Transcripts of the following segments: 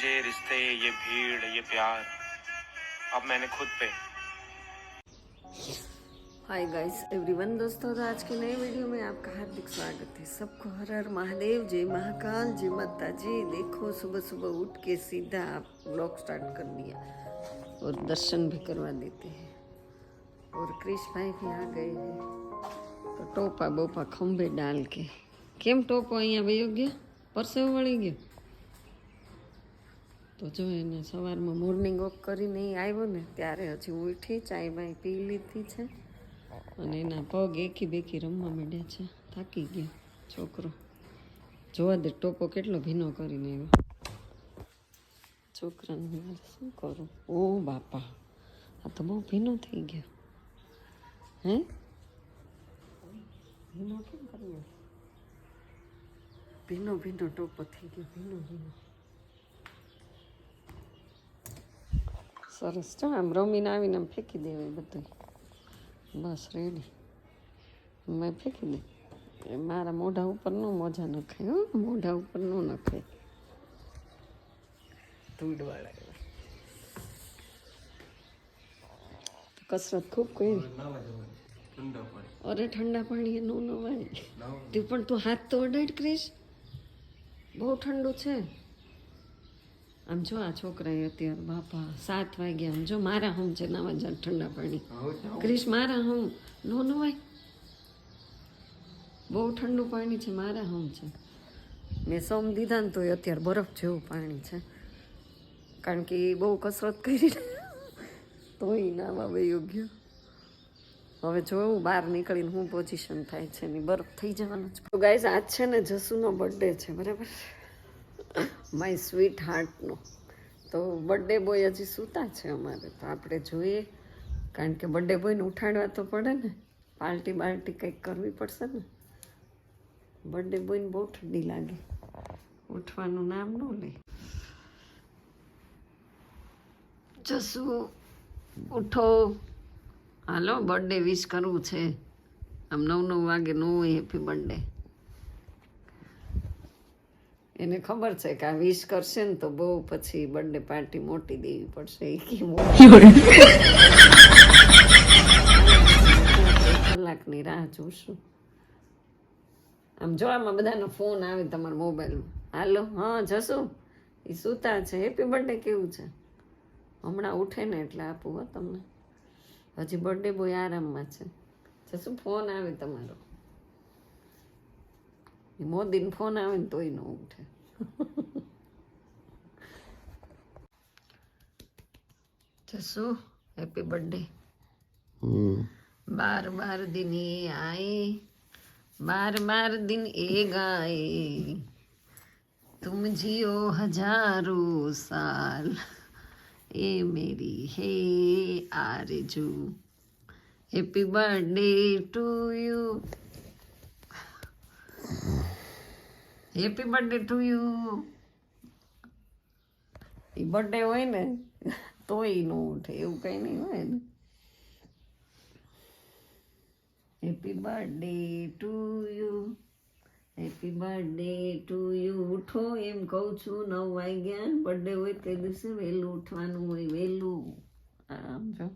मुझे ये रिश्ते ये भीड़ ये प्यार अब मैंने खुद पे हाय गाइस एवरीवन दोस्तों तो आज के नए वीडियो में आपका हार्दिक स्वागत है सबको हर हर महादेव जय महाकाल जय माता जी देखो सुबह सुबह उठ के सीधा आप ब्लॉग स्टार्ट कर दिया और दर्शन भी करवा देते हैं और क्रिश भाई भी आ गए हैं તો ટોપા બોપા ખંભે ડાલ કે કેમ ટોપો અહીંયા વયો ગયો પરસેવો વળી ગયો તો જો એને સવારમાં મોર્નિંગ વોક કરીને આવ્યો ને, ત્યારે હજી ઉઠી ચાય બાય પી લીધી છે. અને એના પગ એકી બેકી રમવા માંડ્યા છે. થાકી ગયો છોકરો. જોવા દે ટોપો કેટલો ભીનો કરીને આવ્યો. છોકરાને મારે શું કરું? ઓ બાપા, આ તો બહુ ભીનો થઈ ગયો. હે? ભીનો કેમ કર્યો ભીનો ભીનો ટોપો થઈ ગયો, ભીનો ભીનો. સરસ. છે આમ રમીને આવીને આમ ફેંકી દેવાય બધું બસ રેડી મેં ફેંકી દે. એ મારા મોઢા ઉપર નો મોજા નખાય હો. મોઢા ઉપર નો નખાય. ધૂળવાળા કસરત ખૂબ કરી. અરે ઠંડા પાણી નો નવાય. તું પણ તું હાથ તો અડાડ કરીશ. બહુ ઠંડુ છે. આમ જો આ છોકરાએ અત્યારે બાપા સાત વાગ્યા આમ જો મારા હું છે નવા જાત ઠંડા પાણી. ક્રિશ મારા હું નો નવાય બહુ ઠંડુ પાણી છે મારા હું છે. મેં સોમ દીધા ને તો અત્યારે બરફ જેવું પાણી છે. કારણ કે એ બહુ કસરત કરી તોય નામાં વયો ગયો. હવે જોવું બહાર નીકળીને હું પોઝિશન થાય છે ને બરફ થઈ જવાનું છે તો ગાઈઝ આજ છે ને જસુનો બર્થડે છે બરાબર? માય સ્વીટ હાર્ટનો તો બર્થડે બોય હજી સૂતા છે અમારે. તો આપણે જોઈએ. કારણ કે બર્થડે બોયને ઉઠાડવા તો પડે ને. પાર્ટી બાર્ટી કંઈક કરવી પડશે ને. બર્થડે બોયને બહુ ઠંડી લાગે. ઉઠવાનું નામ ન લે. જસુ, ઉઠો. હાલો બર્થડે વિશ કરવું છે. આમ નવ નવ વાગે નો હેપી બર્થડે એને ખબર છે કે આ વિશ કરશે ને તો બહુ પછી બર્થડે પાર્ટી મોટી દેવી પડશે. એ કલાકની રાહ જોશું. આમ જો આમાં બધાનો ફોન આવે તમારા મોબાઈલમાં હાલો, હા, જશું? એ સૂતા છે. હેપી બર્થડે કેવું છે? હમણાં ઉઠે ને એટલે આપું હો તમને. હજી બર્થડે બોય આરામમાં છે. જશું? ફોન આવે તમારો. મોદીનો ફોન આવે ને તોય ન ઉઠે જશું હેપી બર્થડે बार बार दिन ये आए बार बार दिन ए गाए तुम जियो हजारों साल ये मेरी है आरजू happy birthday to you happy birthday to you A birthday હોય ને, તોય ન ઉઠે, એવું કંઈ નહીં હોય ને. Happy birthday to you happy birthday to you ઉઠો એમ કહું છું, નવ વાગ્યા બર્થડે હોય તે દિવસે વહેલું ઉઠવાનું હોય, વહેલું. આમ જો.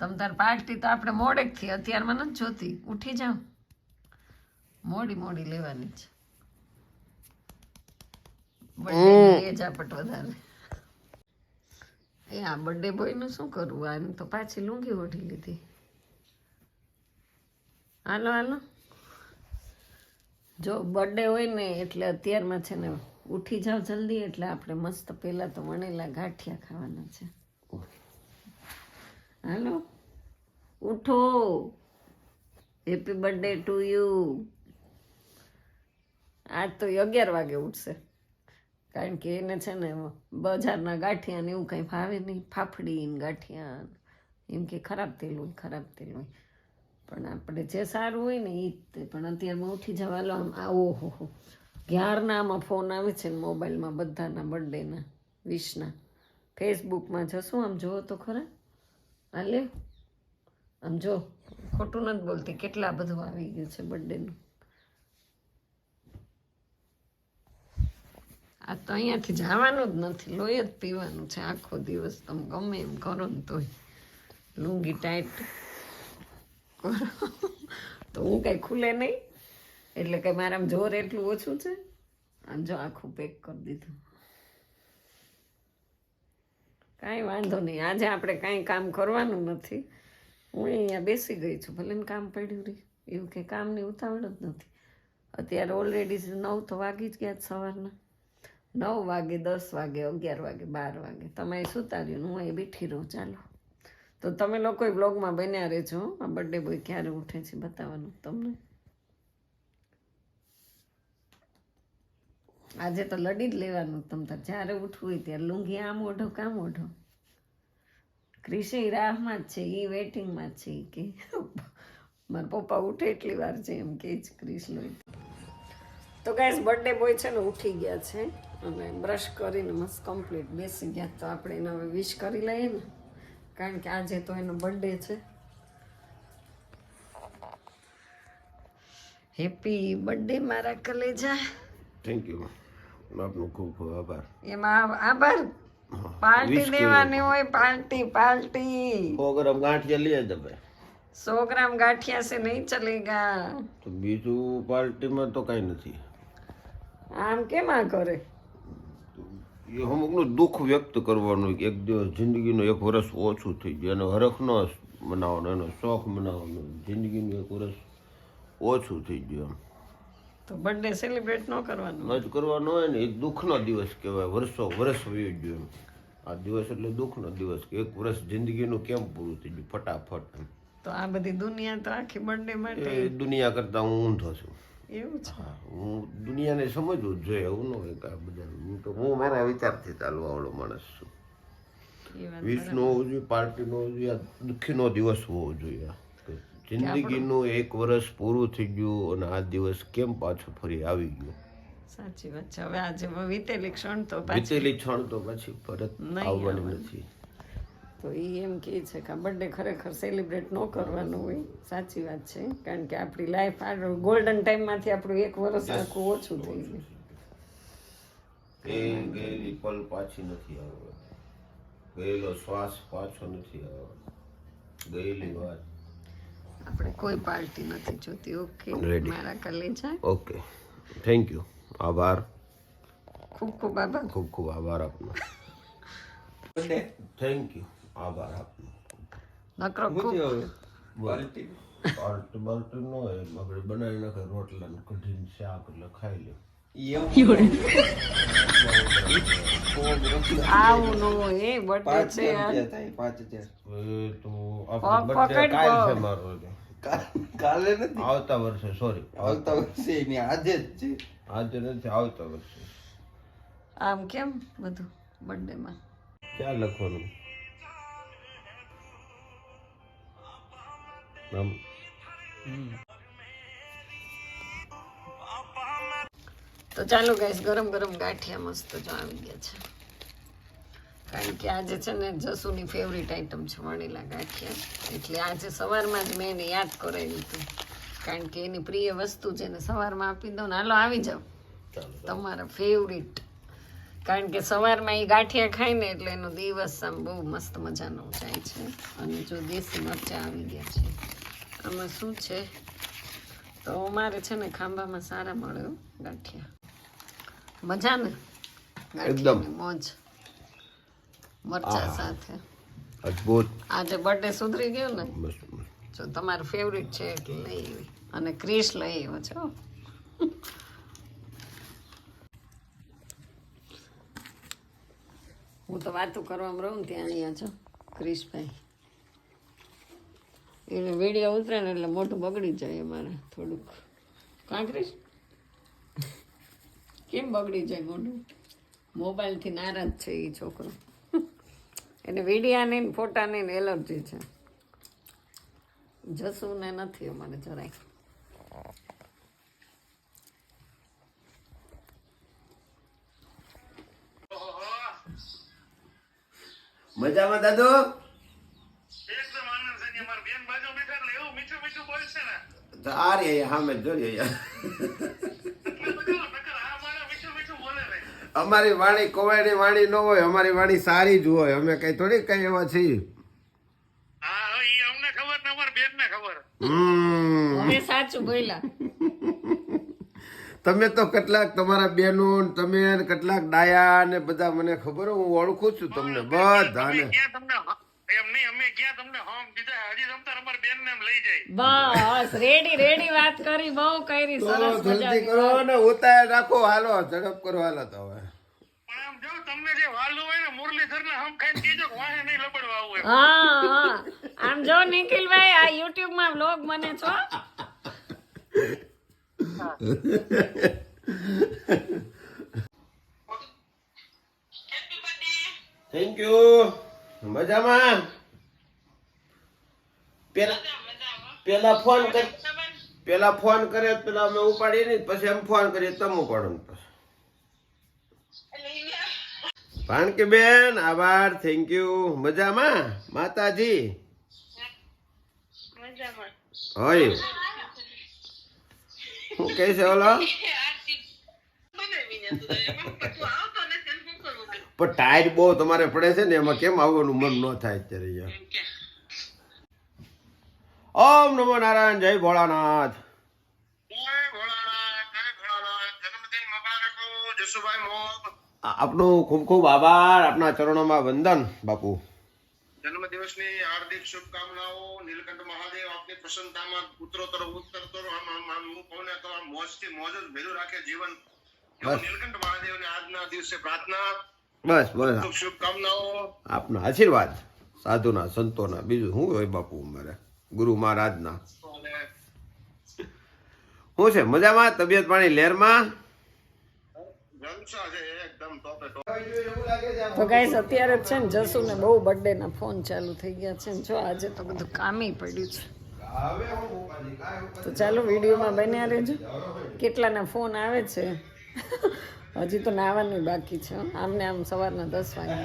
તમ તાર પાર્ટી તો આપણે મોડેકથી, અત્યારમાં નથી જોતી. ઉઠી જાઓ. મોડી મોડી લેવાની છે. બર્થડે ઝાપટ વધારે. એ આ બર્થડે બોયનું શું કરવું? આને તો પાછી લુંગી ઓઢી લીધી. હાલો હાલો. જો બર્થડે હોય ને એટલે અત્યારમાં છે ને ઉઠી જાવ જલ્દી એટલે આપણે મસ્ત પહેલાં તો વણેલા ગાંઠિયા ખાવાના છે. હાલો. ઉઠો. હેપી બર્થડે ટુ યુ આજ તો એ અગિયાર વાગે ઉઠશે. કારણ કે એને છે ને બજારના ગાંઠિયા ને એવું કંઈ ભાવે નહીં. ફાફડી ને ગાંઠિયા એમ કે ખરાબ તેલ હોય, ખરાબ તેલ હોય. પણ આપણે જે સારું હોય ને એ જ તે. પણ અત્યારમાં ઉઠી જવાલો આમ આવો હો હો. ક્યારના આમાં ફોન આવે છે ને મોબાઈલમાં બધાના બર્થડેના, વિશના. ફેસબુકમાં જશું આમ, જુઓ તો ખરા. હાલે? આમ જો, ખોટું નથી બોલતી. કેટલા બધું આવી ગયું છે બર્થડેનું. આ તો અહીંયાથી જવાનું જ નથી. લોહી જ પીવાનું છે આખો દિવસ. તમે ગમે એમ કરો ને તોય. લુંગી ટાઈટ તો હું કઈ ખુલે નહીં. એટલે કંઈ મારા જોર એટલું ઓછું છે. આમ જો આખું પેક કરી દીધું. કાંઈ વાંધો નહીં. આજે આપણે કાંઈ કામ કરવાનું નથી. હું અહીંયા બેસી ગઈ છું. ભલે કામ પડ્યું રહી. એવું કે કામની ઉતાવળ જ નથી. અત્યારે ઓલરેડી નવ તો વાગી જ ગયા સવારના. નવ વાગે, દસ વાગે, અગિયાર વાગે, બાર વાગે. તમે સુતા રહ્યો હું અહીં બેઠી રહું. ચાલો. તો તમે લોકો બ્લોગમાં બન્યા રહેજો. આ બર્થડે બોય ક્યારે ઉઠે છે બતાવવાનું તમને. આજે તો લડી જ લેવાનું તમ જ્યારે ઉઠવું હોય ત્યારે લુંગી આમ ઓઢો કામ ઓઢો. ક્રિષિ રાહમાં જ છે એ વેટિંગમાં જ છે કે. મારા પપ્પા ઉઠે એટલી વાર છે એમ કે જ ક્રિશ લોહી તો ગાઈસ બર્થડે બોય છે ને ઉઠી ગયા છે. અને બ્રશ કરીને મસ્ત કમ્પ્લીટ બેસી ગયા તો આપણે એને હવે વિશ કરી લઈએ ને. કારણ કે આજે તો એનો બર્થડે છે. હેપી બર્થડે મારા કલેજા. થેન્ક યુ આપનો ખૂબ ખૂબ આભાર. એમાં આભાર. પાર્ટી દેવાની હોય પાર્ટી પાર્ટી. પ્રોગ્રામ ગાંઠિયા લઈએ ભાઈ સો ગ્રામ ગાંઠિયા સે નહીં ચલેગા. તો બીજું પાર્ટીમાં તો કઈ નથી. આમ કેમ આ કરે? એ અમુકનું દુઃખ વ્યક્ત કરવાનું એક દિવસ જિંદગીનું એક વર્ષ ઓછું થઈ ગયું. એનો હરખનો મનાવવાનો એનો શોખ મનાવવાનો. જિંદગીનું એક વર્ષ ઓછું થઈ ગયું તો બર્થડે સેલિબ્રેટ ન કરવાનો. ન જ કરવાનો હોય ને એક દુઃખનો દિવસ કહેવાય. વર્ષો વર્ષ વયું ગયું આ દિવસ એટલે દુઃખનો દિવસ કે એક વર્ષ જિંદગીનું કેમ પૂરું થઈ ગયું? ફટાફટ તો આ બધી દુનિયા તો આખી બર્થડે માટે દુનિયા કરતાં હું ઊંધો છું. એવું છે. હું દુનિયાને સમજવું જોઈએ એવું ન કે બધા હું તો હું મારા વિચારથી ચાલવા વાળો માણસ છું. વિષ્ણુ હોવું જોઈએ પાર્ટી નો હોવું જોઈએ દુઃખીનો દિવસ હોવો જોઈએ. જિંદગીનું એક વર્ષ પૂરું થઈ ગયું અને આ દિવસ કેમ પાછો ફરી આવી ગયો? સાચી વાત છે. હવે આજે વીતેલી ક્ષણ તો વીતેલી ક્ષણ તો પછી પરત આવવાની. નથી. તો એ એમ કહે છે કે બર્થડે ખરેખર સેલિબ્રેટ ન કરવાનું હોય. સાચી વાત છે કારણ કે આપણી લાઈફ આ ગોલ્ડન ટાઈમમાંથી આપણું એક વર્ષ આખું ઓછું થઈ ગયું. એ ગયેલી પલ પાછી નથી આવવાની ગયેલો શ્વાસ પાછો નથી આવવાનો ગયેલી વાત. આપણે કોઈ પાર્ટી નથી જોતી. ઓકે. મારા કલેજા ઓકે થેન્ક યુ આભાર. ખૂબ ખૂબ આભાર. ખૂબ ખૂબ આભાર આપનો. થેન્ક યુ આભાર આપનો. નકરો ખૂબ પાર્ટી પાર્ટી નો હોય આપણે બનાવી નાખે રોટલા ને કઢીને શાક એટલે ખાઈ લે. બર્થડે આવતા વર્ષે સોરી આવતા વર્ષે આજે જ છે. આજે નથી આવતા વર્ષે. આમ કેમ બધું બર્થડેમાં ક્યાં લખવાનું? આમ. તો ચાલો ગાઈસ ગરમ ગરમ ગાંઠિયા મસ્ત જો આવી ગયા છે. કારણ કે આજે છે ને જસુની ફેવરિટ આઈટમ છે વણેલા ગાંઠિયા. એટલે આજે સવારમાં જ મેં એને યાદ કરાવી હતું. કારણ કે એની પ્રિય વસ્તુ છે ને સવારમાં આપી દઉં ને. હાલો આવી જાઓ. તમારા ફેવરિટ કારણ કે સવારમાં એ ગાંઠિયા ખાય ને એટલે એનો દિવસ આમ બહુ મસ્ત મજાનો જાય છે. અને જો દેશી મરચાં આવી ગયા છે. આમાં શું છે? તો અમારે છે ને ખાંભામાં સારા મળ્યો ગાંઠિયા. મજા ને એકદમ. મોજ. મરચા સાથે. અદ્ભુત. આજે બર્થડે સુધરી ગયો ને. જો તમારું ફેવરિટ છે એટલે લઈ આવી. અને ક્રિશ લઈ આવ્યો છો હું. તો વાતો કરવામાં રહું ત્યાં અહીંયા છો ક્રિશભાઈ. એટલે વીડિયો ઉતરે ને એટલે મોટું બગડી જાય અમારે થોડુંક. કાંકરીશ કેમ બગડી જાય મોટું મોબાઈલથી નારાજ છે એ છોકરો. એને વિડીયાની ને ફોટાની ને એલર્જી છે. જસુને નથી અમારે જરાય. મજામાં દાદુ એકદમ આનંદ છે અમારા બેન બાજુ બેઠા એટલે એવું મીઠું મીઠું બોલશે ને સારી અહીંયા સામે જોઈએ આ અમારી વાણી કોવાયની વાણી ન હોય અમારી વાણી સારી જ હોય. અમે કઈ થોડી કઈ એવા છીએ. હા હવે ઈ અમને ખબર ને અમારા બેન ને ખબર હમ. અમે સાચું બોલ્યા. તમે તો કેટલાક તમારા બેનો તમે કેટલાક ડાયા ને બધા મને ખબર હોય, હું ઓળખું છું તમને બધાને. તમને હ- એમ નહીં અમે ક્યાં તમને હોમ દીધા હજી તમ તાર બેન ને લઈ જાય. બસ રેડી રેડી વાત કરી બહુ કરી સરસ જલ્દી કરો ને ઉતાર રાખો હાલો ઝડપ કરો હાલો તો હવે. પણ આમ જો તમને જે વાલું હોય ને મુરલીધર ને હમ ખાઈને કીજો નહીં લબડવા આવું એમ. હા હા. આમ જો નિખિલભાઈ આ યુટ્યુબમાં વ્લોગ બને છો થેન્ક યુ મજામાં પેલા પેલા ફોન કર પેલા ફોન કરે પેલા અમે ઉપાડીએ ને પછી એમ ફોન કરીએ તમે ઉપાડો ને પછી. કે બેન આભાર થેન્ક યુ મજામાં? માતાજી? હોય. શું કહે છે ઓલો? પણ ટાઈટ બહુ તમારે પડે છે ને એમાં કેમ આવવાનું મન ન થાય અત્યારે ઓમ નમો નારાયણ જય ભોળાનાથ. આપનો ખૂબ ખૂબ આભાર આપના ચરણોમાં વંદન બાપુ. જન્મદિવસની હાર્દિક શુભકામનાઓ નીલકંઠ મહાદેવ આપની પ્રસન્નતામાં ઉત્તરોત્તર ઉત્તરોત્તર હું કહું ને તો મોજથી મોજ જ ભેલું રાખે જીવન. નીલકંઠ મહાદેવને આજના દિવસે પ્રાર્થના. બસ બસ. શુભકામનાઓ. આપના આશીર્વાદ સાધુના સંતોના. બીજું શું હોય બાપુ અમારે? ગુરુ મહારાજના. શું છે? મજામાં? તબિયત પાણી લહેરમાં તો ગાઈસ અત્યારે છે ને જસુ ને બહુ બર્થડે ના ફોન ચાલુ થઈ ગયા છે ને જો આજે તો બધું કામે પડ્યું છે. તો ચાલો વિડીયોમાં બન્યા રહેજો. કેટલાના ફોન આવે છે? હજી તો નાવાનું બાકી છે. આમને આમ સવારના દસ વાગી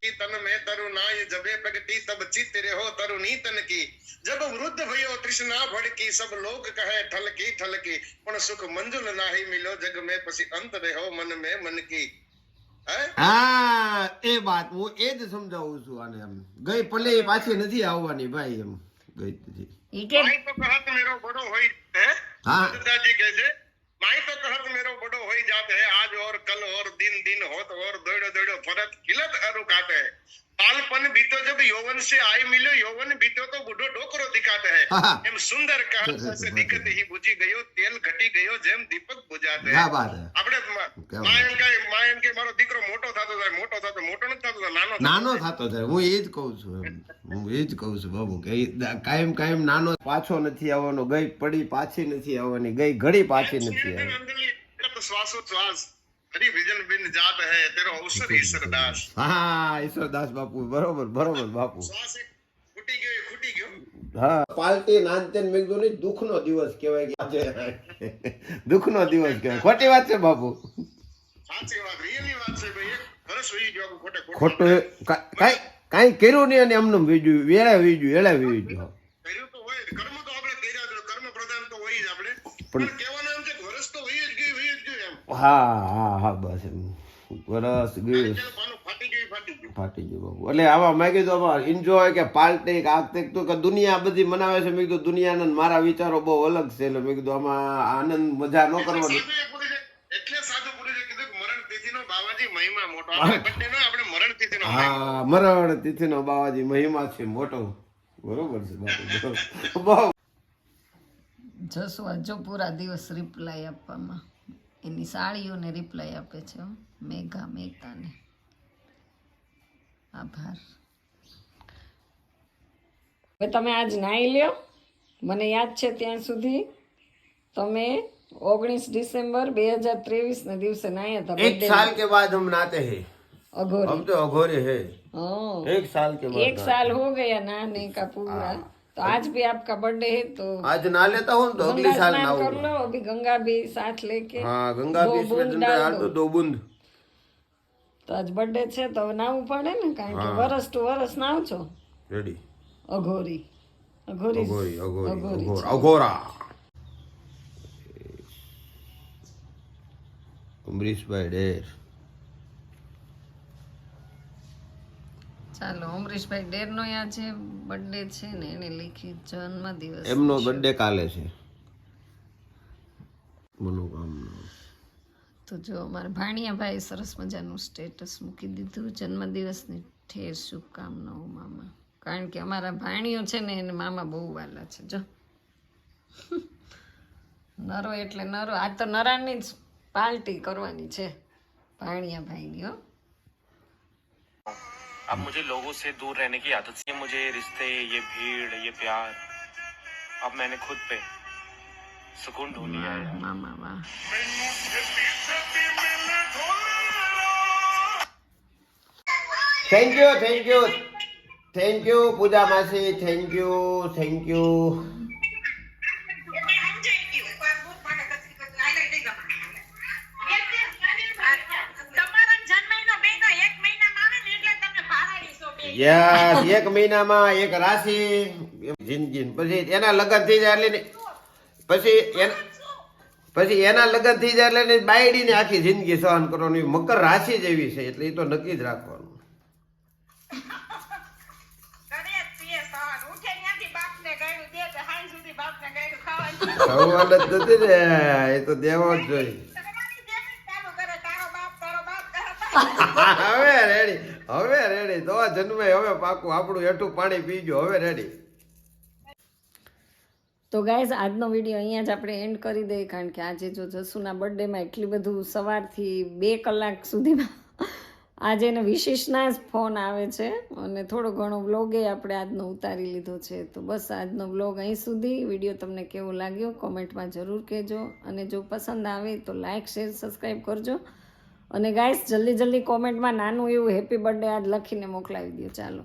ગયા છે તન મેં तरु नाय जबे प्रगति तब चित रहो तरु नीतन की जब वृद्ध भयो तृष्णा भड़की सब लोग कहे ठलकी ठलकी पण सुख मंजुल नाही मिलो जग में पसी अंत रहो मन में मन की હે હા એ વાત હું એ જ સમજાવું છું આને એમ ગઈ ભલે એ પાછી નથી આવવાની ભાઈ એમ ગઈ નથી ઈ કે માઈ તો કહત મેરો બડો હોઈ હે હા દાદાજી કહે છે माई तो कहत मेरो बड़ो हो जात है आज और कल और दिन दिन होत और दौड़ो दौड़ो फरत किलत अरुकात है बालपन बीतो जब यौवन से आई मिलो यौवन बीतो तो बूढ़ो डोकरो दिखाते હા. हैं એમ સુંદર કહત से दिक्कत ही बुझी गयो तेल घटी ગયો જેમ દીપક બુજાતે ક્યાં વાત હે આપણે કેમ? માયન કે માયન કે મારો દીકરો મોટો થતો જાય મોટો થતો મોટો નથી થતો જાય, નાનો થતો નાનો થતો જાય હું એ જ કહું છું એમ હું એ જ કહું છું બાબુ કે ઈ કાયમ કાયમ નાનો પાછો નથી આવવાનો ગઈ પડી પાછી નથી આવવાની ગઈ ઘડી પાછી નથી આવવાની આવવાની શ્વાસોચ્છ્વાસ હરિ વિજન બિન જાત હૈ તેરો અવસર ઈશ્વર દાસ હા ઈશ્વરદાસ બાપુ બરોબર બરોબર બાપુ શ્વાસ એક ખૂટી ગયો એ ખૂટી ગયો. હા. પાલટી નાનતેન મેં કીધું નહીં દુઃખનો દિવસ કહેવાય કે આજે. દુઃખનો દિવસ કહેવાય. ખોટી વાત છે બાપુ. સાચી વાત વાત છે ભાઈ એક વર્ષ વહી ગયો ખોટે ખોટું. એ કા- કાંઈ કાંઈ કર્યું નહીં અને એમનું વીજું વેળા વીજ્યું એળા વીજું તો હોય કર્મ તો આપણે કર્મ પ્રધાન તો હોય જ આપણે. પણ કહેવાનું એમ છે કે વર્ષ તો વહી જ ગયું વહી જ ગયું એમ હા હા હા બસ એમ. વરસ ગયું ફાટી ગયું એ ફાટી ગયું બાબુ એટલે આવા મેં કીધું આમાં એન્જોય કે પાર્ટી કે આ તે તો કે દુનિયા બધી મનાવે છે. મેં કીધું દુનિયાના મારા વિચારો બહુ અલગ છે. એટલે મેં કીધું આમાં આનંદ મજા ન કરવાની. સાધુએ પૂરી છે એટલે સાધુ પૂરી છે કીધું કે મરણ તિથિનો બાવાજી મહિમા મોટો. આપણે birthday નો આપણે મરણ તિથિનો મહિમા. હા મરણ તિથિનો બાવાજી મહિમા છે મોટો. બરોબર છે બાપુ બરોબર. બહુ. જસુ પૂરા દિવસ રિપ્લાય આપવામાં. એની સાળીઓને રિપ્લાય આપે છે મેઘા મહેતાને આભાર. હવે તમે આજ નાહી લ્યો. મને યાદ છે ત્યાં સુધી તમે ઓગણીસ ડિસેમ્બર બે હજાર ત્રેવીસ ના દિવસે નાહ્યા હતા એક સાલ કે બાદ હમ નાતે હે. અઘોરે. હમ તો અઘોરે હે. એક સાલ કે એક સાલ હો. ગયા નાહને કા પૂરા. तो आज भी आपका बर्थडे है तो आज नहा लेता हूँ तो अगले गंगा साल स्नान कर नहाऊंगा लो अभी गंगा भी साथ लेके हाँ गंगा दो बीच में बूंद डंडा डाल डाल दो। दो दो बूंद તો આજ બર્થડે છે તો હવે નાવું પડે ને કારણ કે વરસ ટુ વરસ નાવ છો रेडी અઘોરી અઘોરી अघोरी अघोरी અઘોરી अघोर છે. अघोरा અમરીશભાઈ ડેર ચાલો અમરીશભાઈ ડેરનો આજે બર્થડે છે ને એને લીખી જન્મ દિવસ એમનો બર્થડે કાલે છે. મનોકામના. તો જો અમારા ભાણિયાભાઈ સરસ મજાનું સ્ટેટસ મૂકી દીધું જન્મદિવસની ઠેર શુભકામનાઓ મામા. કારણ કે અમારા ભાણીઓ છે ને એને મામા બહુ વાલા છે. જો. નરો એટલે નરો. આ તો નરાની જ પાર્ટી કરવાની છે ભાણિયાભાઈની હો. अब मुझे लोगों से दूर रहने की आदत सी मुझे रिश्ते ये भीड़ ये प्यार अब मैंने खुद पे सुकून ढूंढ लिया thank you thank you thank you Pooja मासी thank you thank you yes એક મહિનામાં એક રાશિ. જિંદગી. પછી એના લગ્ન થઈ જાય એટલે પછી એના પછી એના લગ્ન થઈ જાય એટલે બાયડીની આખી જિંદગી સહન કરવાની. મકર રાશિ જ એવી છે એટલે એ તો નક્કી જ રાખવાનું. ખવાનું જ નથી ને એ તો દેવો જ જોઈએ. હવે રેડી હવે રેડી તો જન્મે, હવે પાકું આપણું હેઠું પાણી પીજો હવે રેડી તો ગાઈઝ આજનો વીડિયો અહીંયા જ આપણે એન્ડ કરી દઈએ, કારણ કે આજે જો જસુના બર્થડેમાં એટલી બધું સવારથી બે કલાક સુધીમાં આજે એને વિશેષના જ ફોન આવે છે. અને થોડો ઘણો વ્લોગે આપણે આજનો ઉતારી લીધો છે. તો બસ આજનો વ્લોગ અહીં સુધી. વીડિયો તમને કેવો લાગ્યો કોમેન્ટમાં જરૂર કહેજો. અને જો પસંદ આવે તો લાઇક શેર સબસ્ક્રાઈબ કરજો. અને ગાઈસ જલ્દી જલ્દી કોમેન્ટમાં નાનું એવું હેપી બર્થડે આજ લખીને મોકલાવી દો ચાલો.